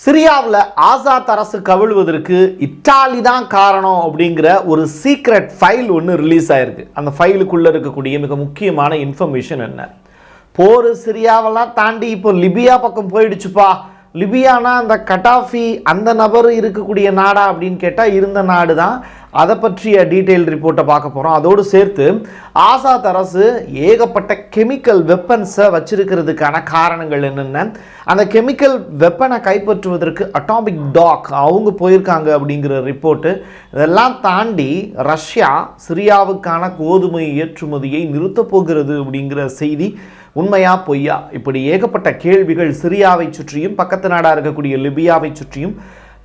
சிரியாவில் ஆசாத் அரசு கவிழ்வதற்கு இத்தாலி தான் காரணம் அப்படிங்கிற ஒரு சீக்ரெட் ஃபைல் ஒன்று ரிலீஸ் ஆயிருக்கு. அந்த ஃபைலுக்குள்ளே இருக்கக்கூடிய மிக முக்கியமான இன்ஃபர்மேஷன் என்ன? போர் சிரியாவெல்லாம் தாண்டி இப்போ லிபியா பக்கம் போயிடுச்சுப்பா. லிபியானா அந்த கட்டாஃபி அந்த நபர் இருக்கக்கூடிய நாடா அப்படின்னு கேட்டால் இருந்த நாடு தான் அதை பற்றிய டீட்டெயில் ரிப்போர்ட்டை பார்க்க போகிறோம் அதோடு சேர்த்து ஆசாத் அரசு ஏகப்பட்ட கெமிக்கல் வெப்பன்ஸை வச்சிருக்கிறதுக்கான காரணங்கள் என்னென்ன? அந்த கெமிக்கல் வெப்பனை கைப்பற்றுவதற்கு அட்டாமிக் டாக் அவங்க போயிருக்காங்க அப்படிங்கிற ரிப்போர்ட்டு இதெல்லாம் தாண்டி ரஷ்யா சிரியாவுக்கான கோதுமை ஏற்றுமதியை நிறுத்தப் போகிறது அப்படிங்கிற செய்தி உண்மையா பொய்யா? இப்படி ஏகப்பட்ட கேள்விகள் சிரியாவை சுற்றியும் பக்கத்து நாடாக இருக்கக்கூடிய லிபியாவை சுற்றியும்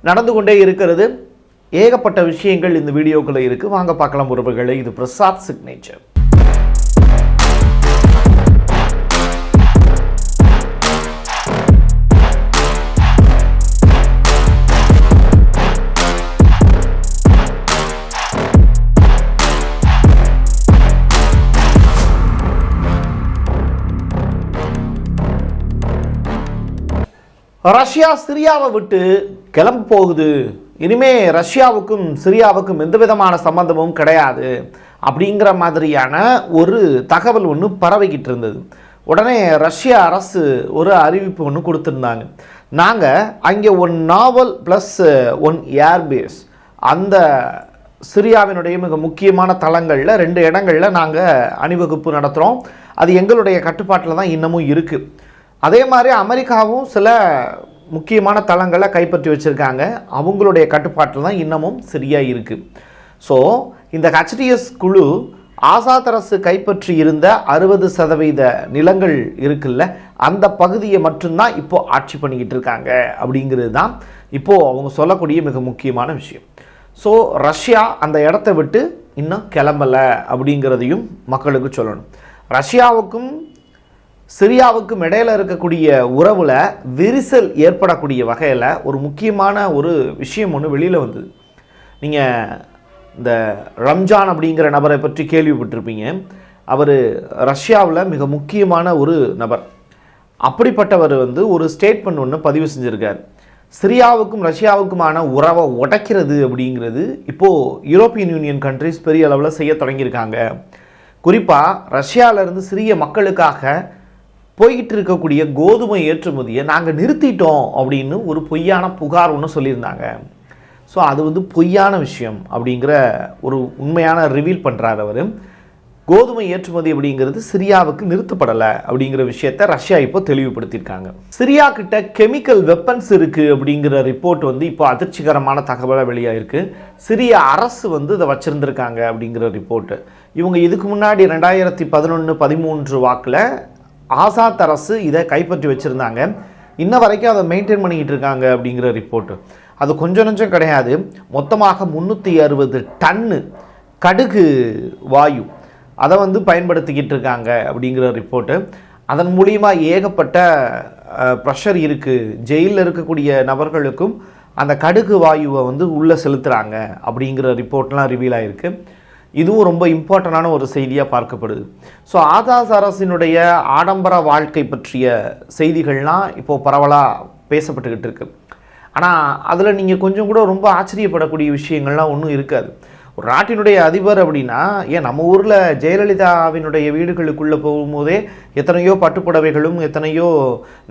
நடந்து கொண்டே இருக்கிறது. ஏகப்பட்ட விஷயங்கள் இந்த வீடியோக்குள்ள இருக்கு. வாங்க பார்க்கலாம் உறவுகளை. இது பிரசாத் சிக்னேச்சர் ரஷ்யா சிரியாவை விட்டு கிளம்ப போகுது. இனிமே ரஷ்யாவுக்கும் சிரியாவுக்கும் எந்த விதமான சம்பந்தமும் கிடையாது அப்படிங்கிற மாதிரியான ஒரு தகவல் ஒன்று பரவிக்கிட்டு இருந்தது. உடனே ரஷ்ய அரசு ஒரு அறிவிப்பு ஒன்று கொடுத்துருந்தாங்க. நாங்கள் அங்கே one naval plus one airbase அந்த சிரியாவினுடைய மிக முக்கியமான தளங்களில் ரெண்டு இடங்களில் நாங்கள் அணிவகுப்பு நடத்துகிறோம் அது எங்களுடைய கட்டுப்பாட்டில் தான் இன்னமும் இருக்குது அதே மாதிரி அமெரிக்காவும் சில முக்கியமான தளங்களை கைப்பற்றி வச்சுருக்காங்க. அவங்களுடைய கட்டுப்பாட்டில் தான் இன்னமும் சரியாக இருக்குது ஸோ இந்த ஹெச்டிஎஸ் குழு ஆசாத் அரசு கைப்பற்றி இருந்த அறுபது சதவீத நிலங்கள் இருக்குல்ல அந்த பகுதியை மட்டும்தான் இப்போ ஆட்சி பண்ணிக்கிட்டு இருக்காங்க அப்படிங்கிறது தான் இப்போது அவங்க சொல்லக்கூடிய மிக முக்கியமான விஷயம். ஸோ ரஷ்யா அந்த இடத்த விட்டு இன்னும் கிளம்பலை அப்படிங்கிறதையும் மக்களுக்கு சொல்லணும். ரஷ்யாவுக்கும் சிரியாவுக்கும் இடையில இருக்கக்கூடிய உறவில் விரிசல் ஏற்படக்கூடிய வகையில் ஒரு முக்கியமான ஒரு விஷயம் ஒன்று வெளியில் வந்தது. நீங்கள் இந்த ரம்ஜான் அப்படிங்கிற நபரை பற்றி கேள்விப்பட்டிருப்பீங்க. அவர் ரஷ்யாவில் மிக முக்கியமான ஒரு நபர். அப்படிப்பட்டவர் வந்து ஒரு ஸ்டேட்மெண்ட் ஒன்று பதிவு செஞ்சுருக்கார். சிரியாவுக்கும் ரஷ்யாவுக்குமான உறவை உடைக்கிறது அப்படிங்கிறது இப்போது யூரோப்பியன் யூனியன் கண்ட்ரிஸ் பெரிய அளவில் செய்ய தொடங்கியிருக்காங்க. குறிப்பாக ரஷ்யாவிலேருந்து சிறிய மக்களுக்காக போய்கிட்டு இருக்கக்கூடிய கோதுமை ஏற்றுமதியை நாங்கள் நிறுத்திட்டோம் அப்படின்னு ஒரு பொய்யான புகார் ஒன்று சொல்லியிருந்தாங்க. ஸோ அது வந்து பொய்யான விஷயம் அப்படிங்கிற ஒரு உண்மையான ரிவீல் பண்ணுறார் அவர். கோதுமை ஏற்றுமதி அப்படிங்கிறது சிரியாவுக்கு நிறுத்தப்படலை அப்படிங்கிற விஷயத்த ரஷ்யா இப்போ தெளிவுபடுத்தியிருக்காங்க. சிரியா கிட்ட கெமிக்கல் வெப்பன்ஸ் இருக்குது அப்படிங்கிற ரிப்போர்ட் வந்து இப்போ அதிர்ச்சிகரமான தகவலாக வெளியாகிருக்கு சிரிய அரசு வந்து இதை வச்சுருந்துருக்காங்க அப்படிங்கிற ரிப்போர்ட்டு. இவங்க இதுக்கு முன்னாடி ரெண்டாயிரத்தி பதினொன்று பதிமூன்று வாக்கில் ஆசாத் அரசு இதை கைப்பற்றி வச்சுருந்தாங்க. இன்ன வரைக்கும் அதை மெயின்டைன் பண்ணிக்கிட்டு இருக்காங்க அப்படிங்கிற ரிப்போர்ட்டு அது கொஞ்சம் கொஞ்சம் கிடையாது. மொத்தமாக முந்நூற்றி அறுபது டன்னு கடுகு வாயு அதை வந்து பயன்படுத்திக்கிட்டு இருக்காங்க அப்படிங்கிற ரிப்போர்ட்டு அதன் மூலியமாக ஏகப்பட்ட ப்ரெஷர் இருக்குது ஜெயிலில் இருக்கக்கூடிய நபர்களுக்கும் அந்த கடுகு வாயுவை வந்து உள்ளே செலுத்துகிறாங்க அப்படிங்கிற ரிப்போர்ட்லாம் ரிவீல் ஆகிருக்கு இதுவும் ரொம்ப இம்பார்ட்டண்டான ஒரு செய்தியாக பார்க்கப்படுது. ஸோ ஆதாஸ் அரசினுடைய ஆடம்பர வாழ்க்கை பற்றிய செய்திகள்லாம் இப்போது பரவலாக பேசப்பட்டுக்கிட்டு இருக்கு. ஆனால் அதில் நீங்கள் கொஞ்சம் கூட ரொம்ப ஆச்சரியப்படக்கூடிய விஷயங்கள்லாம் ஒன்றும் இருக்காது. ஒரு நாட்டினுடைய அதிபர் அப்படின்னா ஏன் நம்ம ஊரில் ஜெயலலிதாவினுடைய வீடுகளுக்குள்ளே போகும்போதே எத்தனையோ பட்டுப்புடவைகளும் எத்தனையோ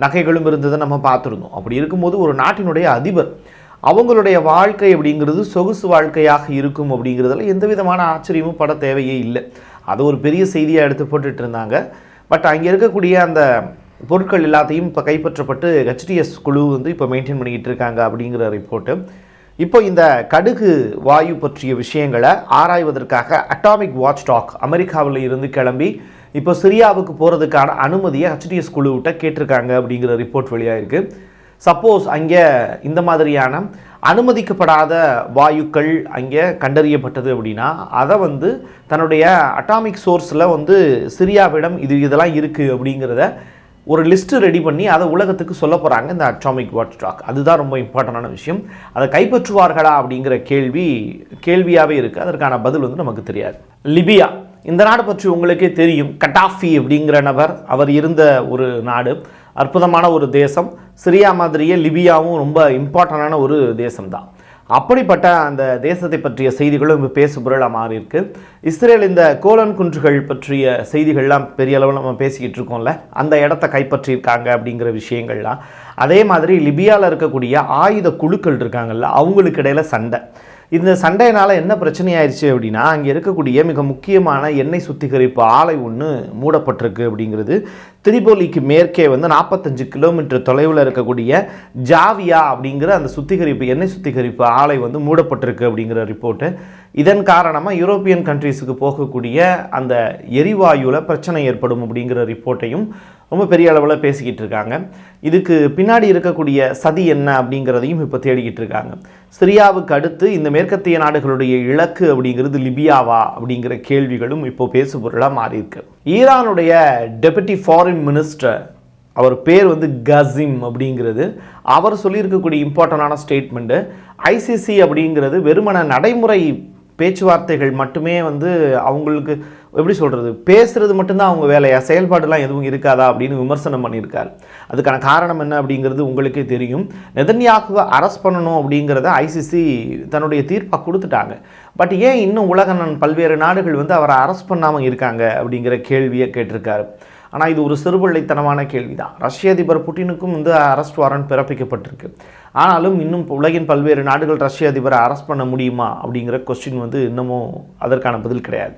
நகைகளும் இருந்ததை நம்ம பார்த்துருந்தோம். அப்படி இருக்கும்போது ஒரு நாட்டினுடைய அதிபர் அவங்களுடைய வாழ்க்கை அப்படிங்கிறது சொகுசு வாழ்க்கையாக இருக்கும் அப்படிங்கிறதுல எந்த விதமான ஆச்சரியமும் பட தேவையே இல்லை. அது ஒரு பெரிய செய்தியாக எடுத்து போட்டுட்டு இருந்தாங்க. பட் அங்கே இருக்கக்கூடிய அந்த பொருட்கள் எல்லாத்தையும் இப்போ கைப்பற்றப்பட்டு ஹெச்டிஎஸ் குழு வந்து இப்போ மெயின்டைன் பண்ணிக்கிட்டு இருக்காங்க அப்படிங்கிற ரிப்போர்ட்டு இப்போ இந்த கடுகு வாயு பற்றிய விஷயங்களை ஆராய்வதற்காக அட்டாமிக் வாட்ச் டாக் அமெரிக்காவில் இருந்து கிளம்பி இப்போ சிரியாவுக்கு போகிறதுக்கான அனுமதியை ஹெச்டிஎஸ் குழுவிட்ட கேட்டிருக்காங்க அப்படிங்கிற ரிப்போர்ட் வெளியாகிருக்கு சப்போஸ் அங்கே இந்த மாதிரியான அனுமதிக்கப்படாத வாயுக்கள் அங்கே கண்டறியப்பட்டது அப்படின்னா அதை வந்து தன்னுடைய அட்டாமிக் சோர்ஸில் வந்து சிரியாவிடம் இது இதெல்லாம் இருக்குது அப்படிங்கிறத ஒரு லிஸ்ட்டு ரெடி பண்ணி அதை உலகத்துக்கு சொல்ல போகிறாங்க இந்த அட்டாமிக் வாட் ஸ்டாக் அதுதான் ரொம்ப இம்பார்ட்டண்டான விஷயம். அதை கைப்பற்றுவார்களா அப்படிங்கிற கேள்வி கேள்வியாகவே இருக்குது அதற்கான பதில் வந்து நமக்கு தெரியாது. லிபியா இந்த நாடு பற்றி உங்களுக்கே தெரியும். கட்டாஃபி அப்படிங்கிற நபர் அவர் இருந்த ஒரு நாடு. அற்புதமான ஒரு தேசம். சிரியா மாதிரியே லிபியாவும் ரொம்ப இம்பார்ட்டண்டான ஒரு தேசம்தான். அப்படிப்பட்ட அந்த தேசத்தை பற்றிய செய்திகளும் இப்போ பேசு பொருளாக மாறி இருக்கு. இஸ்ரேல் இந்த கோலன் குன்றுகள் பற்றிய செய்திகள்லாம் பெரிய அளவில் நம்ம பேசிக்கிட்டு இருக்கோம்ல. அந்த இடத்த கைப்பற்றியிருக்காங்க அப்படிங்கிற விஷயங்கள்லாம். அதே மாதிரி லிபியாவில் இருக்கக்கூடிய ஆயுத குழுக்கள் இருக்காங்கல்ல அவங்களுக்கு இடையில சண்டை. இந்த சண்டையினால் என்ன பிரச்சனை ஆயிடுச்சு அப்படின்னா அங்கே இருக்கக்கூடிய மிக முக்கியமான எண்ணெய் சுத்திகரிப்பு ஆலை ஒன்று மூடப்பட்டிருக்கு அப்படிங்கிறது. திரிபோலிக்கு மேற்கே வந்து நாற்பத்தஞ்சு கிலோமீட்டர் தொலைவில் இருக்கக்கூடிய ஜாவியா அப்படிங்கிற அந்த சுத்திகரிப்பு எண்ணெய் சுத்திகரிப்பு ஆலை வந்து மூடப்பட்டிருக்கு அப்படிங்கிற ரிப்போர்ட்டு. இதன் காரணமாக யூரோப்பியன் கண்ட்ரீஸுக்கு போகக்கூடிய அந்த எரிவாயுவில் பிரச்சனை ஏற்படும் அப்படிங்கிற ரிப்போர்ட்டையும் ரொம்ப பெரிய அளவில் பேசிக்கிட்டு இருக்காங்க. இதுக்கு பின்னாடி இருக்கக்கூடிய சதி என்ன அப்படிங்கிறதையும் இப்போ தேடிக்கிட்டு இருக்காங்க. சிரியாவுக்கு அடுத்து இந்த மேற்கத்திய நாடுகளுடைய இலக்கு அப்படிங்கிறது லிபியாவா அப்படிங்கிற கேள்விகளும் இப்போ பேசுபொருளாக மாறியிருக்கு. ஈரானுடைய டெபுட்டி ஃபாரின் மினிஸ்டர் அவர் பேர் வந்து கசிம் அப்படிங்கிறது. அவர் சொல்லியிருக்கக்கூடிய இம்பார்ட்டண்டான ஸ்டேட்மெண்ட்டு ஐசிசி அப்படிங்கிறது வெறுமன நடைமுறை பேச்சுவார்த்தைகள் மட்டுமே வந்து அவங்களுக்கு எப்படி சொல்கிறது பேசுகிறது மட்டும்தான் அவங்க வேலையா? செயல்பாடுலாம் எதுவும் இருக்காதா? அப்படின்னு விமர்சனம் பண்ணியிருக்காரு. அதுக்கான காரணம் என்ன அப்படிங்கிறது உங்களுக்கே தெரியும். நெதன்யாகுவை அரெஸ்ட் பண்ணணும் அப்படிங்கிறத ஐசிசி தன்னுடைய தீர்ப்பாக கொடுத்துட்டாங்க. பட் ஏன் இன்னும் உலக நன் பல்வேறு நாடுகள் வந்து அவரை அரெஸ்ட் பண்ணாமல் இருக்காங்க அப்படிங்கிற கேள்வியை கேட்டிருக்காரு. ஆனால் இது ஒரு சிறுபிள்ளைத்தனமான கேள்வி தான் ரஷ்ய அதிபர் புட்டினுக்கும் வந்து அரெஸ்ட் வாரண்ட் பிறப்பிக்கப்பட்டிருக்கு. ஆனாலும் இன்னும் உலகின் பல்வேறு நாடுகள் ரஷ்ய அதிபரை அரெஸ்ட் பண்ண முடியுமா அப்படிங்கிற கொஸ்டின் வந்து இன்னமும் அதற்கான பதில் கிடையாது.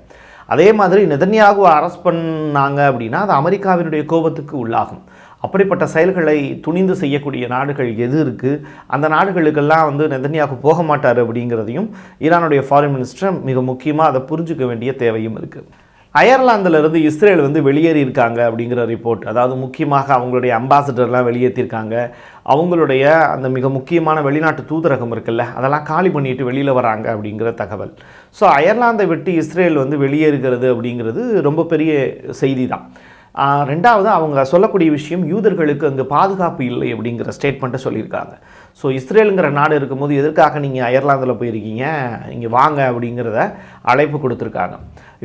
அதே மாதிரி நெதன்யாகு அரெஸ்ட் பண்ணாங்க அப்படின்னா அது அமெரிக்காவினுடைய கோபத்துக்கு உள்ளாகும். அப்படிப்பட்ட செயல்களை துணிந்து செய்யக்கூடிய நாடுகள் எது இருக்குது அந்த நாடுகளுக்கெல்லாம் வந்து நெதன்யாகு போக மாட்டார் அப்படிங்கிறதையும் ஈரானுடைய ஃபாரின் மினிஸ்டர் மிக முக்கியமாக அதை புரிஞ்சுக்க வேண்டிய தேவையும் இருக்குது அயர்லாந்திலிருந்து இஸ்ரேல் வந்து வெளியேறி இருக்காங்க அப்படிங்கிற ரிப்போர்ட் அதாவது முக்கியமாக அவங்களுடைய அம்பாசிடர்லாம் வெளியேற்றிருக்காங்க. அவங்களுடைய அந்த மிக முக்கியமான வெளிநாட்டு தூதரகம் இருக்குல்ல அதெல்லாம் காலி பண்ணிட்டு வெளியில் வராங்க அப்படிங்கிற தகவல். ஸோ அயர்லாந்தை விட்டு இஸ்ரேல் வந்து வெளியேறுகிறது அப்படிங்கிறது ரொம்ப பெரிய செய்தி தான் ரெண்டாவது அவங்க சொல்லக்கூடிய விஷயம் யூதர்களுக்கு அங்கே பாதுகாப்பு இல்லை அப்படிங்கிற ஸ்டேட்மெண்ட்டை சொல்லியிருக்காங்க. ஸோ இஸ்ரேலுங்கிற நாடு இருக்கும்போது எதற்காக நீங்கள் அயர்லாந்தில் போயிருக்கீங்க? இங்கே வாங்க அப்படிங்கிறத அழைப்பு கொடுத்துருக்காங்க.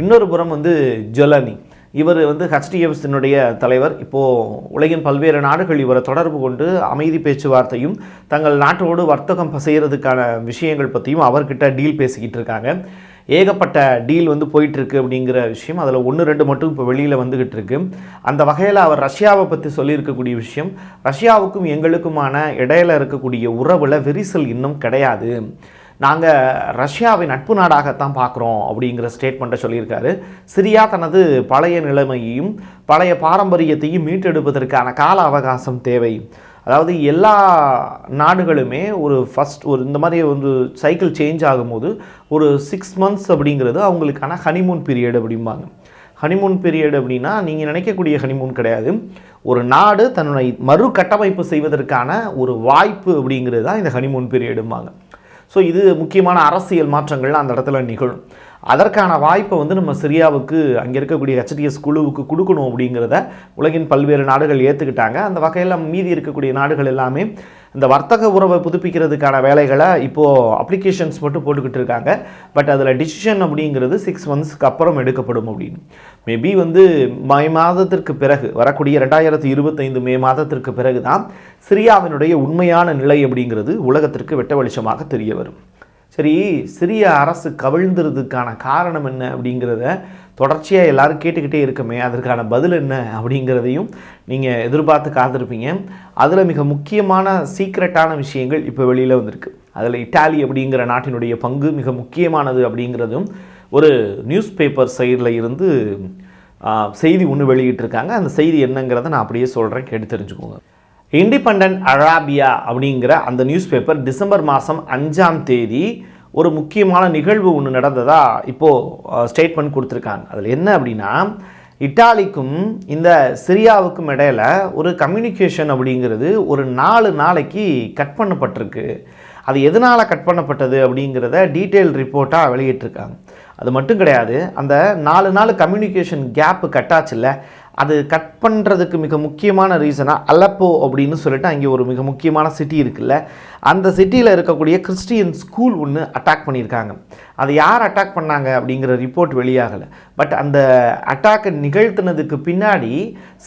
இன்னொரு புறம் வந்து ஜொலனி. இவர் வந்து ஹெச்டிஎஃப்ஸினுடைய தலைவர். இப்போது உலகின் பல்வேறு நாடுகள் இவரை தொடர்பு கொண்டு அமைதி பேச்சுவார்த்தையும் தங்கள் நாட்டோடு வர்த்தகம் செய்கிறதுக்கான விஷயங்கள் பற்றியும் அவர்கிட்ட டீல் பேசிக்கிட்டு இருக்காங்க. ஏகப்பட்ட டீல் வந்து போயிட்டுருக்கு அப்படிங்கிற விஷயம். அதில் ஒன்று ரெண்டு மட்டும் இப்போ வெளியில் வந்துக்கிட்டு இருக்கு. அந்த வகையில் அவர் ரஷ்யாவை பற்றி சொல்லியிருக்கக்கூடிய விஷயம் ரஷ்யாவுக்கும் எங்களுக்குமான இடையில இருக்கக்கூடிய உறவில் விரிசல் இன்னும் கிடையாது. நாங்கள் ரஷ்யாவை நட்பு நாடாகத்தான் பார்க்குறோம் அப்படிங்கிற ஸ்டேட்மெண்ட்டை சொல்லியிருக்காரு. சிரியா தனது பழைய நிலைமையையும் பழைய பாரம்பரியத்தையும் மீட்டெடுப்பதற்கான கால அவகாசம் தேவை. அதாவது எல்லா நாடுகளுமே ஒரு ஃபஸ்ட் ஒரு இந்த மாதிரி வந்து சைக்கிள் சேஞ்ச் ஆகும்போது ஒரு சிக்ஸ் மந்த்ஸ் அப்படிங்கிறது அவங்களுக்கான ஹனிமூன் பீரியட் அப்படிம்பாங்க. ஹனிமூன் பீரியட் அப்படின்னா நீங்கள் நினைக்கக்கூடிய ஹனிமூன் கிடையாது. ஒரு நாடு தன்னுடைய மறு கட்டமைப்பு செய்வதற்கான ஒரு வாய்ப்பு அப்படிங்கிறது தான் இந்த ஹனிமூன் பீரியடும்பாங்க ஸோ இது முக்கியமான அரசியல் மாற்றங்கள்லாம் அந்த இடத்துல நிகழும். அதற்கான வாய்ப்பை வந்து நம்ம சிரியாவுக்கு அங்கே இருக்கக்கூடிய ஹெச்டிஎஸ் குழுவுக்கு கொடுக்கணும் அப்படிங்கிறத உலகின் பல்வேறு நாடுகள் ஏற்றுக்கிட்டாங்க அந்த வகையில் மீதி இருக்கக்கூடிய நாடுகள் எல்லாமே இந்த வர்த்தக உறவை புதுப்பிக்கிறதுக்கான வேலைகளை இப்போது அப்ளிகேஷன்ஸ் மட்டும் போட்டுக்கிட்டு இருக்காங்க. பட் அதில் டிசிஷன் அப்படிங்கிறது சிக்ஸ் மந்த்ஸ்க்கு அப்புறம் எடுக்கப்படும் அப்படின்னு. மேபி வந்து மே மாதத்திற்கு பிறகு வரக்கூடிய ரெண்டாயிரத்தி இருபத்தைந்து மே மாதத்திற்கு பிறகு தான் சிரியாவினுடைய உண்மையான நிலை அப்படிங்கிறது உலகத்திற்கு வெட்ட வெளிச்சமாக தெரிய வரும். சரி சிரிய அரசு கவிழ்ந்துறதுக்கான காரணம் என்ன அப்படிங்கிறத தொடர்ச்சியாக எல்லாரும் கேட்டுக்கிட்டே இருக்கமே அதற்கான பதில் என்ன அப்படிங்கிறதையும் நீங்கள் எதிர்பார்த்து காத்திருப்பீங்க. அதில் மிக முக்கியமான சீக்ரெட்டான விஷயங்கள் இப்போ வெளியில் வந்திருக்கு. அதில் இட்டாலி அப்படிங்கிற நாட்டினுடைய பங்கு மிக முக்கியமானது அப்படிங்கிறதும் ஒரு நியூஸ் பேப்பர் சைடில் இருந்து செய்தி ஒன்று வெளியிட்டிருக்காங்க. அந்த செய்தி என்னங்கிறத நான் அப்படியே சொல்கிறேன் கேட்டு தெரிஞ்சுக்கோங்க. இண்டிபெண்டன்ட் அராபியா அப்படிங்கிற அந்த நியூஸ் பேப்பர் டிசம்பர் மாதம் அஞ்சாம் தேதி ஒரு முக்கியமான நிகழ்வு ஒன்று நடந்ததா இப்போது ஸ்டேட்மெண்ட் கொடுத்துருக்காங்க. அதில் என்ன அப்படின்னா இட்டாலிக்கும் இந்த சிரியாவுக்கும் இடையில ஒரு கம்யூனிகேஷன் அப்படிங்கிறது ஒரு நாலு நாளைக்கு கட் பண்ணப்பட்டிருக்கு. அது எதனால் கட் பண்ணப்பட்டது அப்படிங்கிறத டீட்டெயில் ரிப்போர்ட்டாக வெளியிட்டிருக்காங்க. அது மட்டும் கிடையாது அந்த நாலு நாள் கம்யூனிகேஷன் கேப்பு கட்டாச்சுல்ல அது கட் பண்ணுறதுக்கு மிக முக்கியமான ரீசனாக அலப்போ அப்படின்னு சொல்லிட்டு அங்கே ஒரு மிக முக்கியமான சிட்டி இருக்குல்ல. அந்த சிட்டியில் இருக்கக்கூடிய கிறிஸ்டியன் ஸ்கூல் ஒன்று அட்டாக் பண்ணியிருக்காங்க. அதை யார் அட்டாக் பண்ணாங்க அப்படிங்கிற ரிப்போர்ட் வெளியாகலை. பட் அந்த அட்டாக்கை நிகழ்த்தினதுக்கு பின்னாடி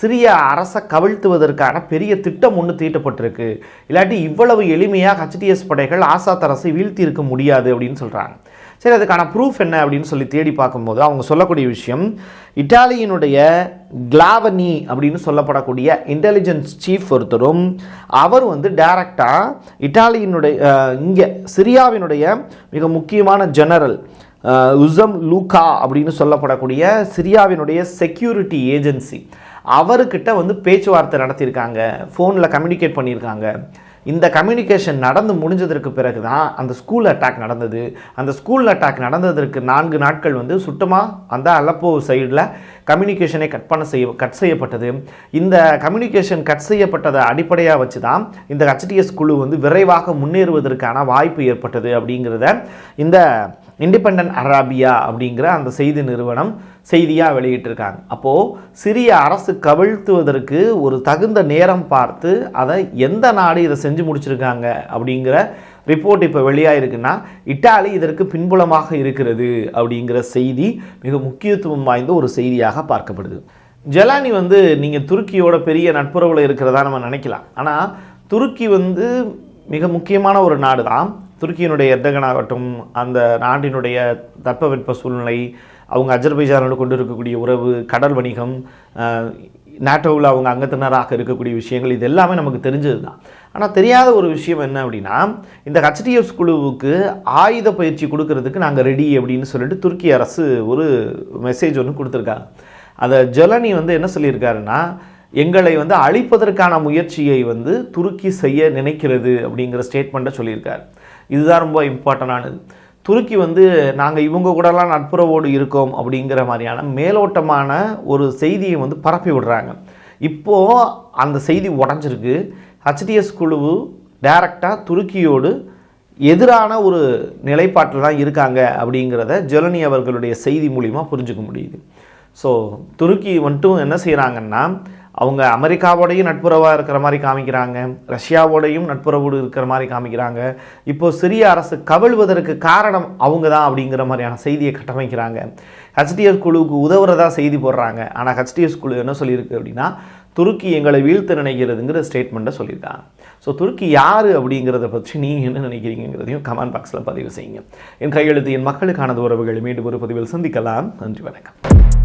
சிறிய அரசை கவிழ்த்துவதற்கான பெரிய திட்டம் ஒன்று தீட்டப்பட்டிருக்கு. இல்லாட்டி இவ்வளவு எளிமையாக ஹச்டிஎஸ் படைகள் ஆசாத் அரசை வீழ்த்தி இருக்க முடியாது அப்படின்னு சொல்கிறாங்க சரி அதுக்கான ப்ரூஃப் என்ன அப்படின்னு சொல்லி தேடி பார்க்கும்போது அவங்க சொல்லக்கூடிய விஷயம் இட்டாலியினுடைய கிளாவனி அப்படின்னு சொல்லப்படக்கூடிய இன்டெலிஜென்ஸ் சீஃப் ஒருத்தரும் அவர் வந்து டைரக்டாக இட்டாலியினுடைய இங்கே சிரியாவினுடைய மிக முக்கியமான ஜெனரல் உசம் லூகா அப்படின்னு சொல்லப்படக்கூடிய சிரியாவினுடைய செக்யூரிட்டி ஏஜென்சி அவர்கிட்ட வந்து பேச்சுவார்த்தை நடத்தியிருக்காங்க ஃபோனில் கம்யூனிகேட் பண்ணியிருக்காங்க. இந்த கம்யூனிகேஷன் நடந்து முடிஞ்சதற்கு பிறகு தான் அந்த ஸ்கூல் அட்டாக் நடந்தது. அந்த ஸ்கூல் அட்டாக் நடந்ததற்கு நான்கு நாட்கள் வந்து சுத்தமாக அந்த அலப்போ சைடில் கம்யூனிகேஷனை கட் பண்ண செய்ய கட் செய்யப்பட்டது. இந்த கம்யூனிகேஷன் கட் செய்யப்பட்டதை அடிப்படையாக வச்சு தான் இந்த ஹச்டிஎஸ் குழு வந்து விரைவாக முன்னேறுவதற்கான வாய்ப்பு ஏற்பட்டது அப்படிங்கிறத இந்த இண்டிபெண்ட் அராபியா அப்படிங்கிற அந்த செய்தி நிறுவனம் செய்தியாக வெளியிட்டிருக்காங்க. அப்போது சிரிய அரசு கவிழ்த்துவதற்கு ஒரு தகுந்த நேரம் பார்த்து அதை எந்த நாடு இதை செஞ்சு முடிச்சிருக்காங்க அப்படிங்கிற ரிப்போர்ட் இப்போ வெளியாயிருக்குன்னா இட்டாலி இதற்கு பின்புலமாக இருக்கிறது அப்படிங்கிற செய்தி மிக முக்கியத்துவம் வாய்ந்த ஒரு செய்தியாக பார்க்கப்படுது. ஜலானி வந்து நீங்கள் துருக்கியோட பெரிய நட்புறவில் இருக்கிறதா நம்ம நினைக்கலாம். ஆனால் துருக்கி வந்து மிக முக்கியமான ஒரு நாடு தான் துருக்கியினுடைய எர்டகனாகட்டும் அந்த நாட்டினுடைய தட்பவெட்ப சூழ்நிலை அவங்க அஜர்பைஜானோடு கொண்டு இருக்கக்கூடிய உறவு கடல் வணிகம் நாட்டோவில் அவங்க அங்கத்தினராக இருக்கக்கூடிய விஷயங்கள் இது எல்லாமே நமக்கு தெரிஞ்சது தான். ஆனால் தெரியாத ஒரு விஷயம் என்ன அப்படின்னா இந்த ஹச்டிஎஃப் குழுவுக்கு ஆயுத பயிற்சி கொடுக்கறதுக்கு நாங்கள் ரெடி அப்படின்னு சொல்லிட்டு துருக்கி அரசு ஒரு மெசேஜ் ஒன்று கொடுத்துருக்காங்க. அதை ஜொலனி வந்து என்ன சொல்லியிருக்காருன்னா எங்களை வந்து அழிப்பதற்கான முயற்சியை வந்து துருக்கி செய்ய நினைக்கிறது அப்படிங்கிற ஸ்டேட்மெண்ட்டை சொல்லியிருக்காரு. இதுதான் ரொம்ப இம்பார்ட்டண்டானது துருக்கி வந்து நாங்கள் இவங்க கூடலாம் நட்புறவோடு இருக்கோம் அப்படிங்கிற மாதிரியான மேலோட்டமான ஒரு செய்தியை வந்து பரப்பி விடுறாங்க. இப்போது அந்த செய்தி உடஞ்சிருக்கு. ஹச்டிஎஸ் குழு டைரக்டாக துருக்கியோடு எதிரான ஒரு நிலைப்பாட்டில் தான் இருக்காங்க அப்படிங்கிறத ஜெலனி அவர்களுடைய செய்தி மூலிமா புரிஞ்சுக்க முடியுது. ஸோ துருக்கி மட்டும் என்ன செய்கிறாங்கன்னா அவங்க அமெரிக்காவோடையும் நட்புறவாக இருக்கிற மாதிரி காமிக்கிறாங்க. ரஷ்யாவோடையும் நட்புறவோடு இருக்கிற மாதிரி காமிக்கிறாங்க. இப்போது சிரிய அரசு கவிழ்வதற்கு காரணம் அவங்க தான் அப்படிங்கிற மாதிரியான செய்தியை கட்டமைக்கிறாங்க. ஹெச்டிஎஸ் குழுவுக்கு உதவுறதா செய்தி போடுறாங்க. ஆனால் ஹெச்டிஎஸ் குழு என்ன சொல்லியிருக்கு அப்படின்னா துருக்கி எங்களை வீழ்த்த நினைக்கிறதுங்கிற ஸ்டேட்மெண்ட்டை சொல்லியிருக்காங்க. ஸோ துருக்கி யார் அப்படிங்கிறத பற்றி நீங்கள் என்ன நினைக்கிறீங்கிறதையும் கமெண்ட் பாக்ஸில் பதிவு செய்யுங்க. என் கையெழுத்து என் மக்களுக்கானது உறவுகள் மீண்டும் ஒரு பதிவில் சந்திக்கலாம். நன்றி வணக்கம்.